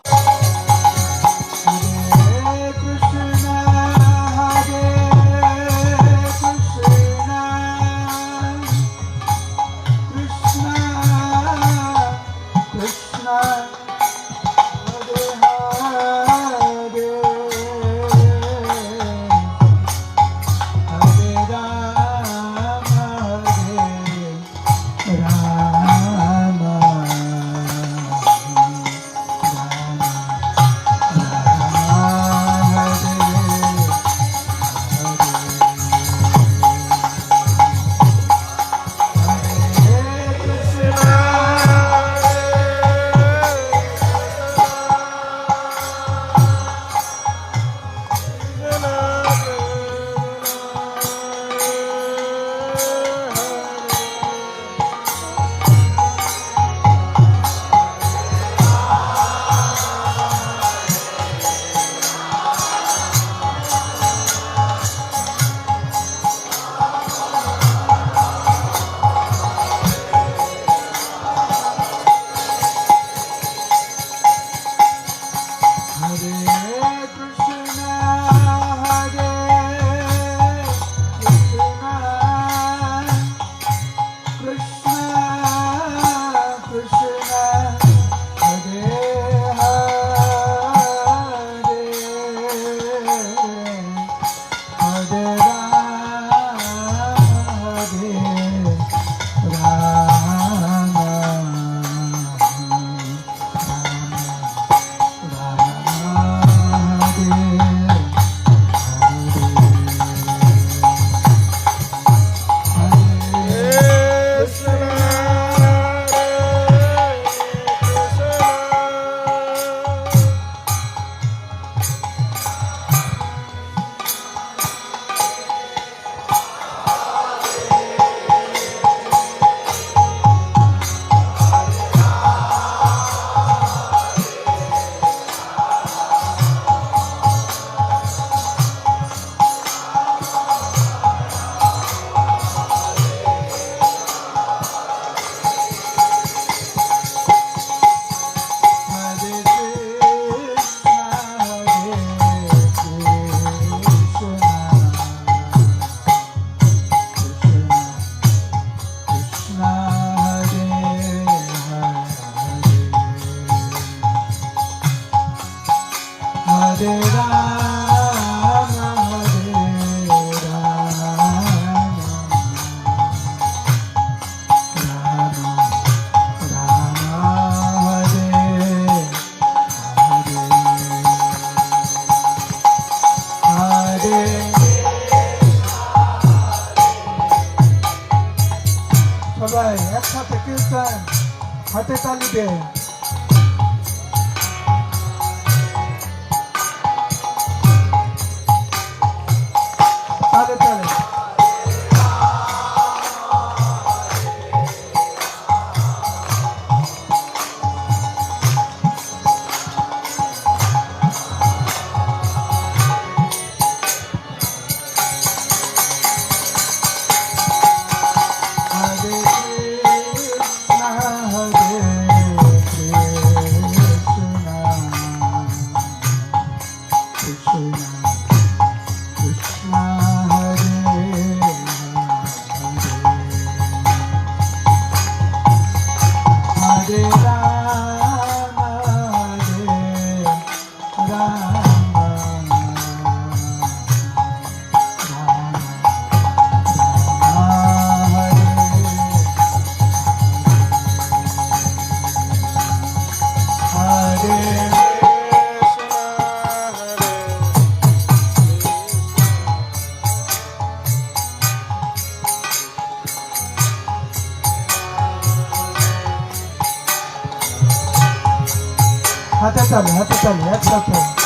Bye. হাতে তালে হাতে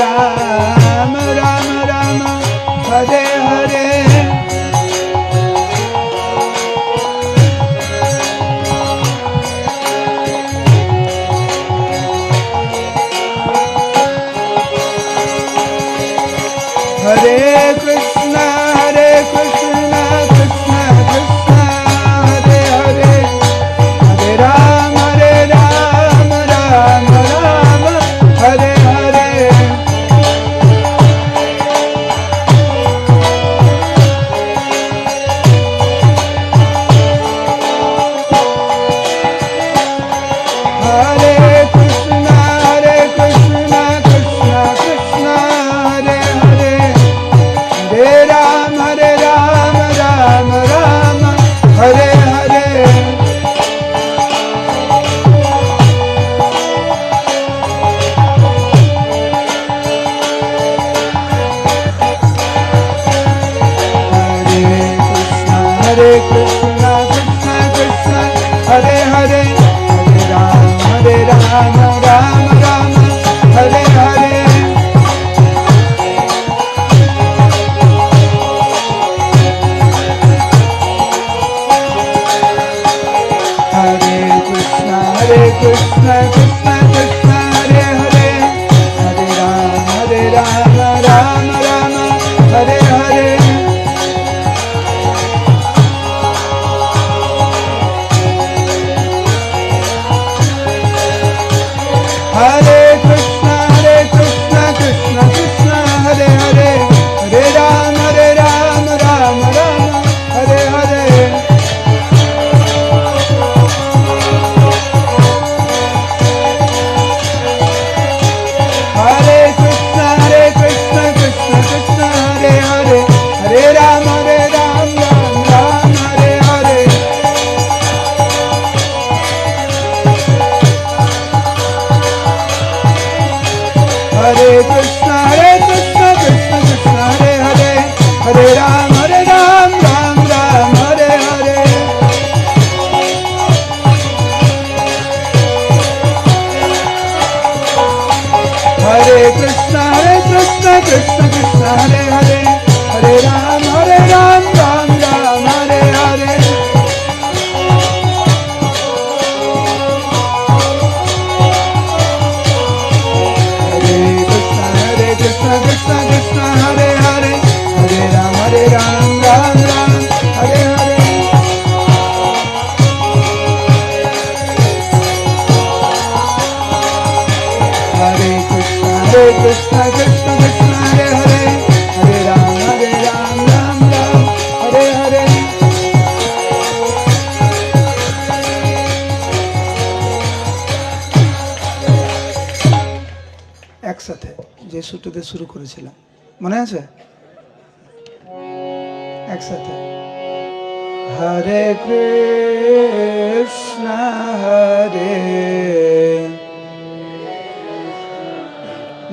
রাজা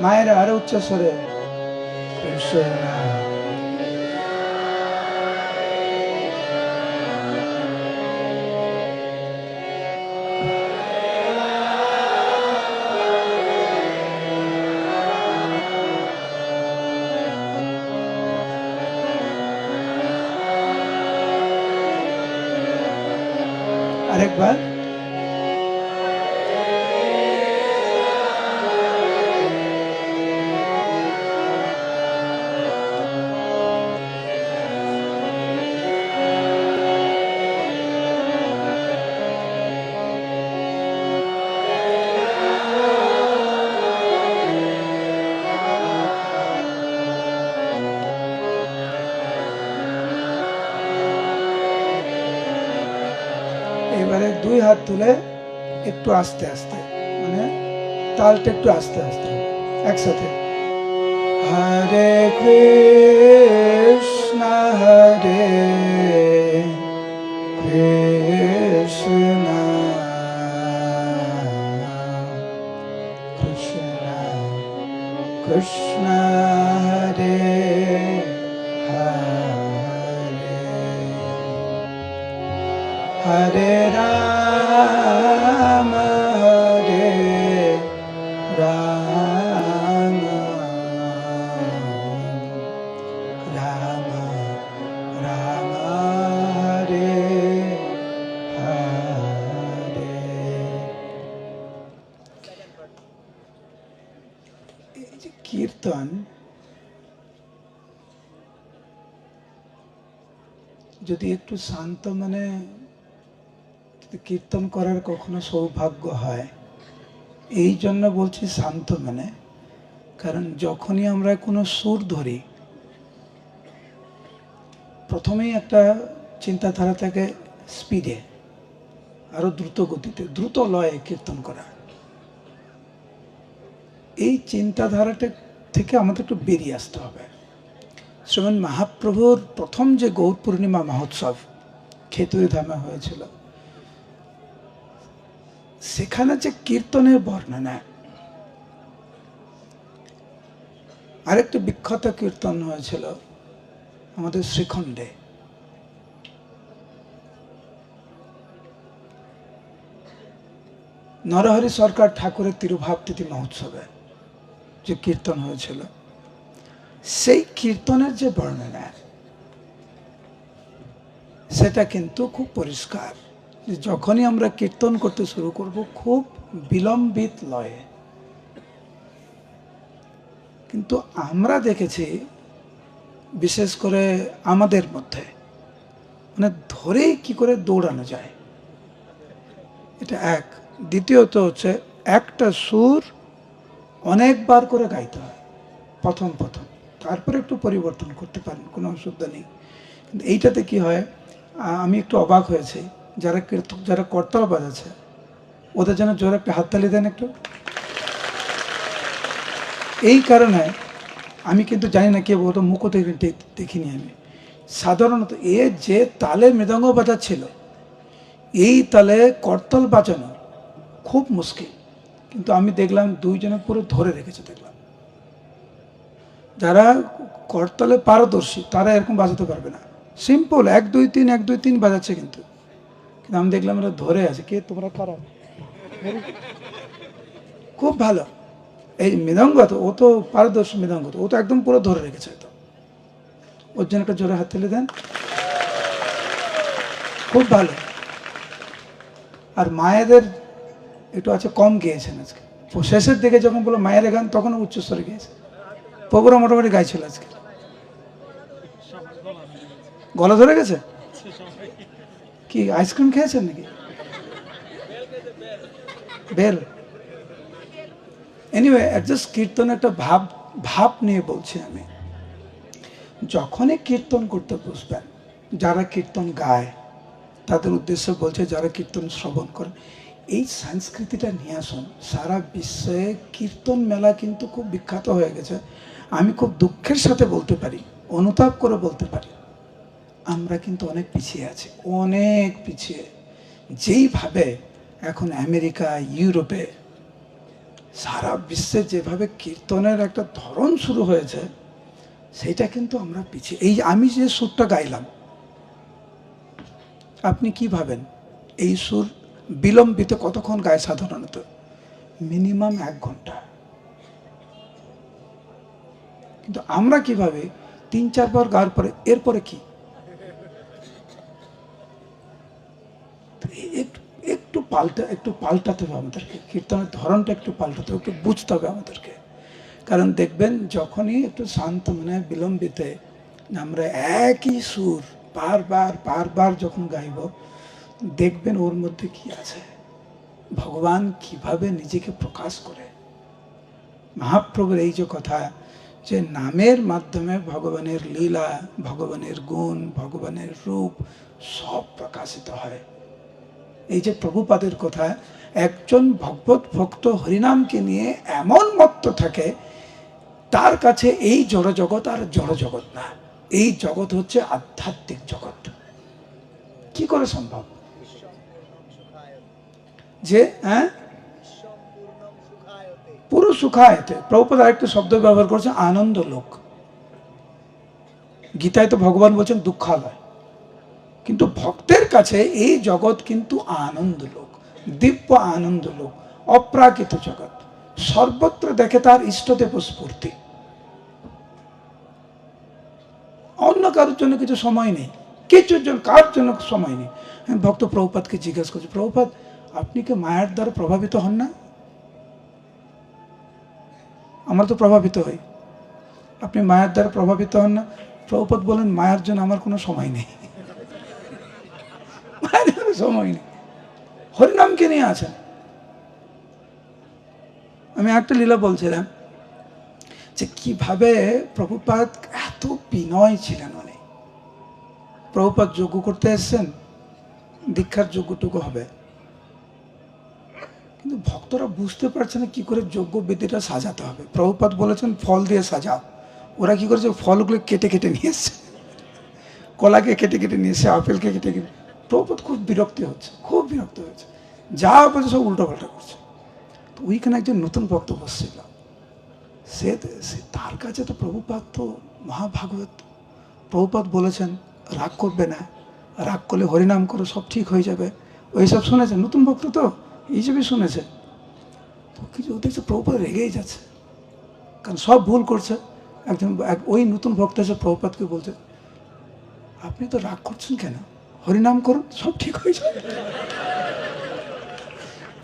마에라 아르우차설에 불소에나 আরেকবার এবারে দুই হাত তুলে একটু আস্তে আস্তে মানে তালটা একটু আস্তে আস্তে একসাথে হরে কৃষ্ণ হরে এই যে কীর্তন, যদি একটু শান্ত মানে কীর্তন করার কখনো সৌভাগ্য হয়, এই জন্য বলছি শান্ত মানে। কারণ যখনই আমরা কোনো সুর ধরি, প্রথমেই একটা চিন্তাধারা থাকে স্পিডে আরও দ্রুত গতিতে, দ্রুত লয়ে কীর্তন করা। এই চিন্তাধারাটা থেকে আমাদের একটু বেরিয়ে আসতে হবে। শ্রীমান মহাপ্রভুর প্রথম যে গৌর পূর্ণিমা মহোৎসব খেতুরি ধামে হয়েছিল। সেখানে যে কীর্তনের বর্ণনা, আরেকটি বিখ্যাত কীর্তন হয়েছিল আমাদের শ্রীখণ্ডে। নরহরি সরকার ঠাকুরের তিরুভাবতিথি মহোৎসবে। যে কীর্তন হয়েছিল, সেই কীর্তনের যে বর্ণনা, সেটা কিন্তু খুব পরিষ্কার যখনই আমরা কীর্তন করতে শুরু করব, খুব বিলম্বিত লয়ে। কিন্তু আমরা দেখেছি, বিশেষ করে আমাদের মধ্যে মানে ধরেই কি করে দৌড়ানো যায়। এটা এক। দ্বিতীয়ত হচ্ছে, একটা সুর অনেকবার করে গাইতে হয়। প্রথম প্রথম। তারপরে একটু পরিবর্তন করতে পারেন, কোনো অসুবিধা নেই। কিন্তু এইটাতে কি হয় আমি একটু অবাক হয়েছি। যারা কীর্তক, যারা করতাল বাজাচ্ছে, ওদের যেন জোরে একটা হাততালি দেন একটু। এই কারণে আমি কিন্তু জানি না কে বলতো মুখ থেকে দে- দেখিনি আমি। সাধারণত এ যে তালে মৃদঙ্গ বাজাচ্ছিল, এই তালে করতাল বাজানো খুব মুশকিল। কিন্তু আমি দেখলাম দুইজনে পুরো ধরে রেখেছে, দেখলাম। যারা করতলে পারদর্শী, তারা এরকম বাজাতে পারবে না। সিম্পল এক, দুই, তিন, এক, দুই, তিন বাজাচ্ছে কিন্তু। কিন্তু আমি দেখলাম এরা ধরে আছে। কে? তোমরা কারা? খুব ভালো। এই মৃদঙ্গ তো ও তো পারদর্শী মৃদঙ্গ তো ও তো একদম পুরো ধরে রেখেছে তো ওর জন্য একটা জোরে হাত তুলে দেন। খুব ভালো। আর মায়েদের একটু আছে, কম গেয়েছেন আজকে। শেষের দিকে যখন বলো মায়ের গান, তখন উচ্চস্তরে গেয়েছে। প্রোগ্রাম মোটামুটি গাইছিল আজকে। গলা ধরে গেছে? কি, আইসক্রিম খেয়েছেন নাকি? বেল। এনিওয়ে অ্যাডজাস্ট কীর্তন একটা ভাব ভাব নিয়ে বলছি আমি। যখনই কীর্তন করতে বসবেন, যারা কীর্তন গায়, তাদের উদ্দেশ্যে বলছে যারা কীর্তন শ্রবণ করেন এই সংস্কৃতিটা নিয়ে আসুন, সারা বিশ্বে কীর্তন মেলা কিন্তু খুব বিখ্যাত হয়ে গেছে। আমি খুব দুঃখের সাথে বলতে পারি, অনুতাপ করে বলতে পারি, আমরা কিন্তু অনেক পিছিয়ে আছি, অনেক পিছিয়ে। যেইভাবে এখন আমেরিকা, ইউরোপে সারা বিশ্বে যেভাবে কীর্তনের একটা ধরন শুরু হয়েছে, সেটা কিন্তু আমরা পিছিয়ে, এই আমি যে সুরটা গাইলাম, আপনি কি ভাবেন? এই সুর বিলম্বিত কতক্ষণ গায় সাধারণত মিনিমাম এক ঘণ্টা। কিন্তু আমরা কীভাবে তিন চারবার গাওয়ার পরে, এরপরে কি? একটু পাল্টা, একটু পাল্টাতে হবে আমাদেরকে। কীর্তনের ধরনটা একটু পাল্টাতে হবে, একটু বুঝতে হবে আমাদেরকে। কারণ দেখবেন, যখনই একটু শান্ত মানে বিলম্বিতে আমরা একই সুর বারবার বারবার যখন গাইব দেখবেন ওর মধ্যে কি আছে? ভগবান কীভাবে নিজেকে প্রকাশ করে? মহাপ্রভুর এই যে কথা যে নামের মাধ্যমে ভগবানের লীলা, ভগবানের গুণ, ভগবানের রূপ সব প্রকাশিত হয়। এই যে প্রভুপাদের কথা, একজন ভগবত ভক্ত হরিনামকে নিয়ে এমন মত্ত থাকে, তার কাছে এই জড় জগৎ আর জড় জগৎ না। এই জগৎ হচ্ছে আধ্যাত্মিক জগৎ। কি করে সম্ভব? যে হ্যাঁ? পুরো সুখায়তে। প্রভুপাদ আরেকটা শব্দ ব্যবহার করছে, আনন্দ লোক। গীতায় তো ভগবান বলছেন দুঃখালয়। কিন্তু ভক্তের কাছে এই জগৎ কিন্তু আনন্দ লোক, দিব্য আনন্দ লোক, অপ্রাকৃত জগৎ। সর্বত্র দেখে তার ইষ্টদেব স্ফূর্তি। অন্য কারোর জন্য কিছু সময় নেই। কিছুর জন্য, কার জন্য সময় নেই? ভক্ত প্রভুপাতকে জিজ্ঞাসা করছে প্রভুপাত আপনি কি মায়ের দ্বারা প্রভাবিত হন না? আমরা তো প্রভাবিত হই আপনি মায়ের দ্বারা প্রভাবিত হন না? প্রভুপাত বলেন, মায়ের জন্য আমার কোনো সময় নেই। বেরোনোর সময় নেই। হরিনামকে নিয়ে আছেন? আমি একটা লীলা বলছিলাম যে কীভাবে প্রভুপাত এত বিনয় ছিলেন উনি। প্রভুপাত যজ্ঞ করতে এসছেন, দীক্ষার যোগ্যটুকু হবে। কিন্তু ভক্তরা বুঝতে পারছে না কী করে যোগ্য বেদিটা সাজাতে হবে। প্রভুপাত বলেছেন, ফল দিয়ে সাজাও। ওরা কি করেছে? ফলগুলো কেটে কেটে নিয়ে এসছে। কলাকে কেটে কেটে নিয়ে এসছে, আপেলকে কেটে কেটে। প্রভুপাত খুব বিরক্তি হচ্ছে, খুব বিরক্ত হয়েছে যা বলছে সব উল্টো পাল্টা করছে। তো ওইখানে একজন নতুন ভক্ত বসছিল। সে সে তার কাছে তো প্রভুপাত তো মহাভাগবত। প্রভুপাত বলেছেন, রাগ করবে না। রাগ করলে হরিনাম করো, সব ঠিক হয়ে যাবে। ওইসব শুনেছেন? নতুন ভক্ত তো? হিসেবে শুনেছে, তো কিছু দেখছে প্রভুপাত রেগেই যাচ্ছে? কারণ সব ভুল করছে। একজন, এক- ওই নতুন ভক্ত এসে প্রভুপাতকে বলছে, আপনি তো রাগ করছেন কেন? হরিনাম করুন, সব ঠিক হয়ে যাবে।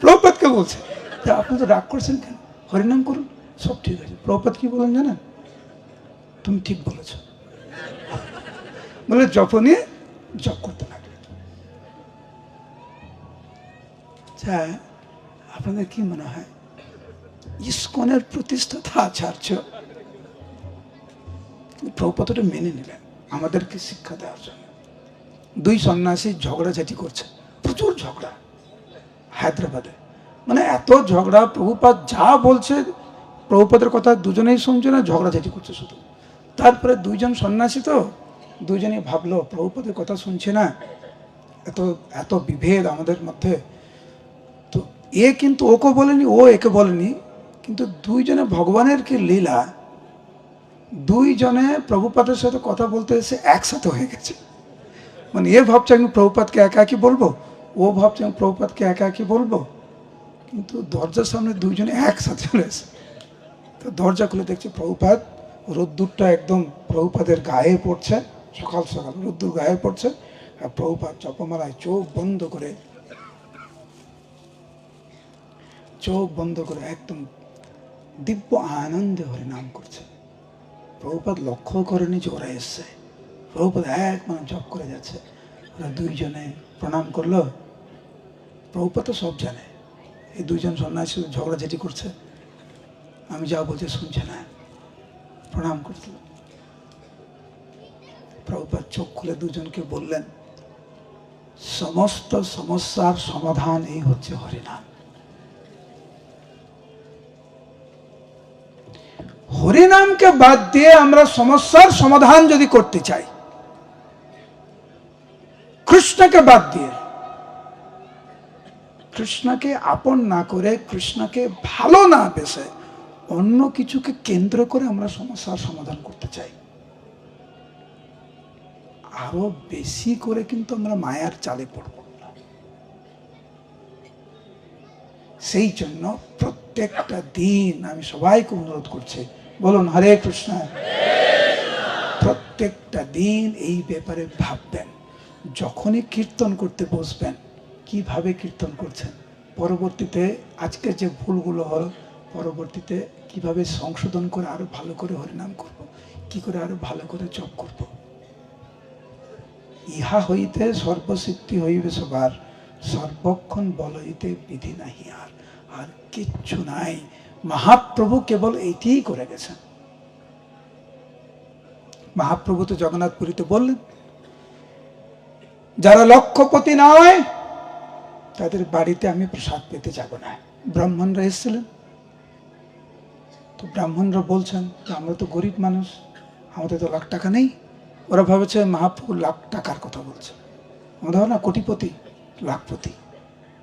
প্রভুপাতকে বলছে, যে আপনি তো রাগ করছেন কেন? হরিনাম করুন, সব ঠিক আছে প্রভুপাত কি বলেন জানেন? তুমি ঠিক বলেছ। বলে জপনে জপ করতে লাগবে আচ্ছা আপনাদের কি মনে হয়? ইস্কনের প্রতিষ্ঠাতা আচার্য প্রভুপতটা মেনে নিলেন, আমাদেরকে শিক্ষা দেওয়ার জন্য। দুই সন্ন্যাসী ঝগড়াঝাটি করছে, প্রচুর ঝগড়া হায়দ্রাবাদে। মানে এত ঝগড়া প্রভুপাত যা বলছে, প্রভুপাদের কথা দুজনেই শুনছে না, ঝগড়াঝাটি করছে শুধু। তারপরে দুইজন সন্ন্যাসী তো দুজনেই ভাবলো, প্রভুপাদের কথা শুনছে না? এত এত বিভেদ আমাদের মধ্যে। এ কিন্তু ওকে বলেনি, ও একে বলেনি, কিন্তু দুইজনে ভগবানের কি লীলা? দুইজনে প্রভুপাতের সাথে কথা বলতে এসে একসাথে হয়ে গেছে। মানে এ ভাবছে আমি প্রভুপাতকে একা একই বলব, ও ভাবছে আমি প্রভুপাতকে একা একই বলব, কিন্তু দরজার সামনে দুইজনে একসাথে চলে এসে, তো দরজা খুলে দেখছে প্রভুপাত রোদ্দুরটা একদম প্রভুপাদের গায়ে পড়ছে, সকাল সকাল রোদ্দুর গায়ে পড়ছে, আর প্রভুপাত জপমালায় চোখ বন্ধ করে চোখ বন্ধ করে একদম দিব্য আনন্দে হরিনাম করছে। প্রভুপাত লক্ষ্য করেনি যে ওরা এসছে। প্রভুপাত এক মানে জপ করে যাচ্ছে। ওরা দুইজনে প্রণাম করল। প্রভুপাত সব জানে। এই দুইজন সন্ন্যাসী ঝগড়াঝাটি করছে। আমি যা বলছি শুনছে না। প্রণাম করতে প্রভুপাত চোখ খুলে দুজনকে বললেন, সমস্ত সমস্যার সমাধান এই হচ্ছে হরিনাম। হরিনামকে বাদ দিয়ে আমরা সমস্যার সমাধান যদি করতে চাই, কৃষ্ণকে বাদ দিয়ে, কৃষ্ণকে আপন না করে, কৃষ্ণকে ভালো না বেসে অন্য কিছুকে কেন্দ্র করে আমরা সমস্যার সমাধান করতে চাই। আরও বেশি করে কিন্তু আমরা মায়ার চালে পড়ব সেই জন্য প্রত্যেকটা দিন আমি সবাইকে অনুরোধ করছি বলুন, হরে কৃষ্ণ। প্রত্যেকটা দিন এই ব্যাপারে ভাববেন। যখনই কীর্তন করতে বসবেন, কীভাবে কীর্তন করছেন? পরবর্তীতে আজকের যে ভুলগুলো হল, পরবর্তীতে কীভাবে সংশোধন করে আরও ভালো করে হরিনাম করব, কি করে আরও ভালো করে জপ করব? ইহা হইতে সর্বসিদ্ধি হইবে সবার, সর্বক্ষণ বল হইতে বিধি নাহি আর। আর কিচ্ছু নাই। মহাপ্রভু কেবল এইটিই করে গেছেন। মহাপ্রভু তো জগন্নাথ পুরীতে বললেন, যারা লক্ষ্যপতি নয়, তাদের বাড়িতে আমি প্রসাদ পেতে যাব না। ব্রাহ্মণরা এসেছিলেন। তো ব্রাহ্মণরা বলছেন যে আমরা তো গরিব মানুষ, আমাদের তো লাখ টাকা নেই। ওরা ভাবেছে, মহাপ্রভু লাখ টাকার কথা বলছে। আমাদের না, কোটিপতি, লাখপতি।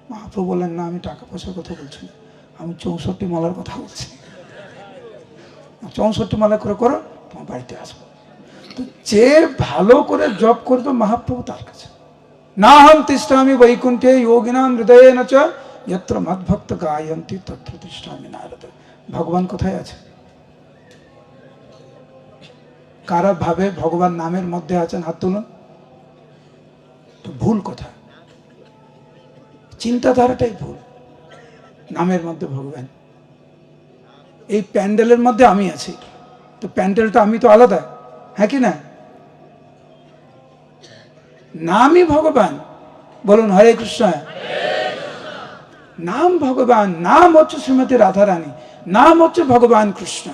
মহাপ্রভু বললেন, না, আমি টাকা পয়সার কথা বলছি না। আমি চৌষট্টি মালার কথা বলছি। চৌষট্টি মালা করে করো, তোমার বাড়িতে আসব। তো যে ভালো করে জব করবে মহাপ্রভু তার কাছে। না হম তিষ্ঠামি বৈকুণ্ঠে যোগিনাম হৃদয়ে নচ, যত্র মদ্ভক্ত গায়ন্তি তত্র তিষ্ঠামি নারদ। ভগবান কোথায় আছে? কারা ভাবে ভগবান নামের মধ্যে আছেন? হাত তুলুন। তো ভুল কথা চিন্তাধারাটাই ভুল। নামের মধ্যে ভগবান। এই প্যান্ডেলের মধ্যে আমি আছি। তো প্যান্ডেলটা আমি তো আলাদা হ্যাঁ কি না? নামই ভগবান। বলুন, হরে কৃষ্ণ। নাম ভগবান, নাম হচ্ছে শ্রীমতী রাধারানী, নাম হচ্ছে ভগবান কৃষ্ণ।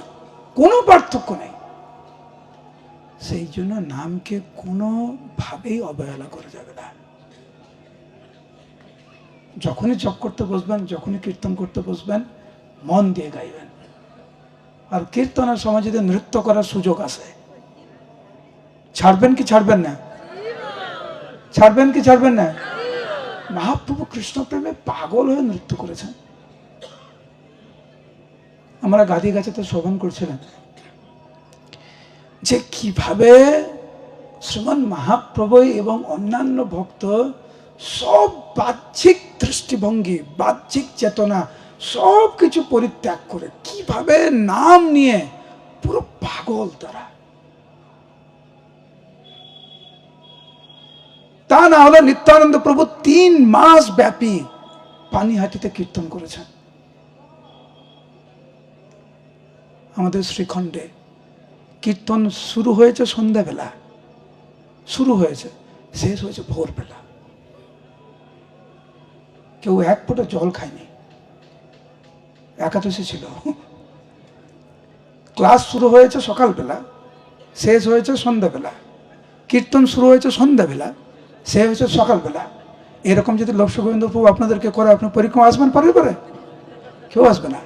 কোনো পার্থক্য নেই। সেই জন্য নামকে কোনোভাবেই অবহেলা করা যাবে না। যখনই জপ করতে বসবেন, যখনই কীর্তন করতে বসবেন, মন দিয়ে গাইবেন। আর কীর্তনের সময় যদি নৃত্য করার সুযোগ আসে, ছাড়বেন কি ছাড়বেন না? ছাড়বেন কি ছাড়বেন না? মহাপ্রভু কৃষ্ণ প্রেমে পাগল হয়ে নৃত্য করেছেন। আমরা গাদি গাছেতে শ্রবণ করছিলেন যে কীভাবে শ্রীমান মহাপ্রভু এবং অন্যান্য ভক্ত সব বাহ্যিক দৃষ্টিভঙ্গি, বাহ্যিক চেতনা, সব কিছু পরিত্যাগ করে কীভাবে নাম নিয়ে পুরো পাগল তারা। তা না হলে নিত্যানন্দ প্রভু তিন মাস ব্যাপী পানিহাটিতে কীর্তন করেছেন। আমাদের শ্রীখণ্ডে কীর্তন শুরু হয়েছে সন্ধ্যাবেলা, শুরু হয়েছে, শেষ হয়েছে ভোরবেলা। কেউ এক ফোঁটা জল খায়নি। একাদশী ছিল। ক্লাস শুরু হয়েছে সকালবেলা, শেষ হয়েছে সন্ধ্যাবেলা, কীর্তন শুরু হয়েছে সন্ধ্যাবেলা, শেষ হয়েছে সকালবেলা। এরকম যদি লক্ষ গোবিন্দ প্রভু আপনাদেরকে করে আপনি পরীক্ষা আসবেন পারবে পারে কেউ আসবে না।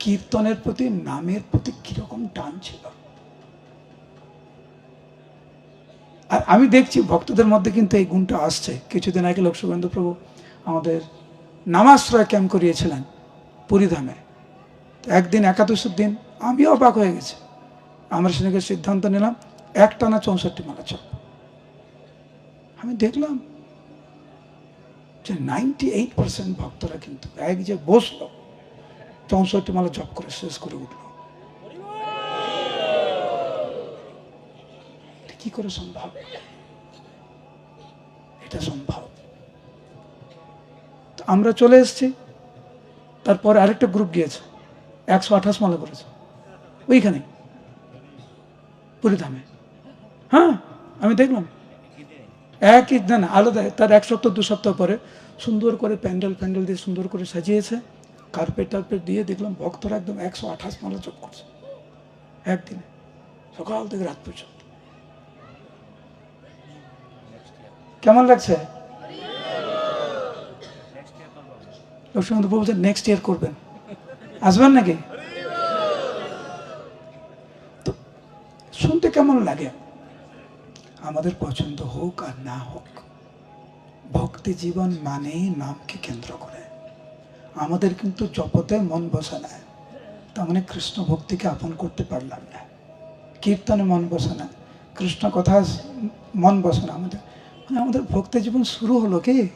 কীর্তনের প্রতি নামের প্রতি কীরকম টান ছিল? আর আমি দেখছি ভক্তদের মধ্যে কিন্তু এই গুণটা আসছে। কিছুদিন আগে লক্ষ্মীবন্ধু প্রভু আমাদের নামাশ্রয় ক্যাম্প করিয়েছিলেন পুরীধামে একদিন একাদশের দিন আমিও অবাক হয়ে গেছি। আমরা সেদিকে সিদ্ধান্ত নিলাম, একটানা চৌষট্টি মালা চপ। আমি দেখলাম যে নাইনটি এইট পার্সেন্ট ভক্তরা কিন্তু এক যে বসল, চৌষট্টি মালা জপ করে শেষ করে উঠল এটা কি করে সম্ভব? এটা সম্ভব। আমরা চলে এসেছি, তারপরে আরেকটা গ্রুপ গিয়েছে, একশো আঠাশ মালা করেছে। ওইখানে, পুরীধামে। হ্যাঁ আমি দেখলাম। একই, না না, আলাদা, তার এক সপ্তাহ, দু সপ্তাহ পরে সুন্দর করে প্যান্ডেল ফ্যান্ডেল দিয়ে সুন্দর করে সাজিয়েছে। কার্পেট টার্পেট দিয়ে দেখলাম, ভক্তরা একদম একশো আঠাশ মালা চোখ করছে। একদিনে, সকাল থেকে রাত পর্যন্ত। কেমন লাগছে? বাবু নেক্সট ইয়ার করবেন। আসবেন নাকি? তো শুনতে কেমন লাগে? আমাদের পছন্দ হোক আর না হোক, ভক্তি জীবন মানেই নামকে কেন্দ্র করে। আমাদের কিন্তু জপতে মন বসে না। তার মানে কৃষ্ণ ভক্তিকে আপন করতে পারলাম না। কীর্তনে মন বসে না। কৃষ্ণ কথা মন বসে না আমাদের। আমাদের ভক্তি জীবন শুরু হলো কি?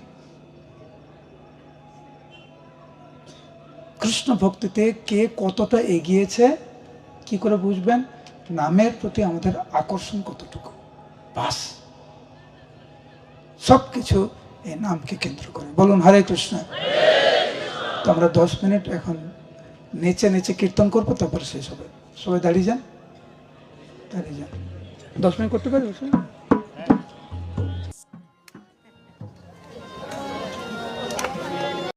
কৃষ্ণ ভক্তিতে কে কতটা এগিয়েছে, কি করে বুঝবেন? নামের প্রতি আমাদের আকর্ষণ কতটুকু? বাস। সব কিছু এই নামকে কেন্দ্র করে। বলুন, হরে কৃষ্ণ। তো আমরা দশ মিনিট এখন নেচে নেচে কীর্তন করব, তারপরে শেষ হবে। সবাই দাঁড়িয়ে যান। দাঁড়িয়ে যান। দশ মিনিট করতে পারবে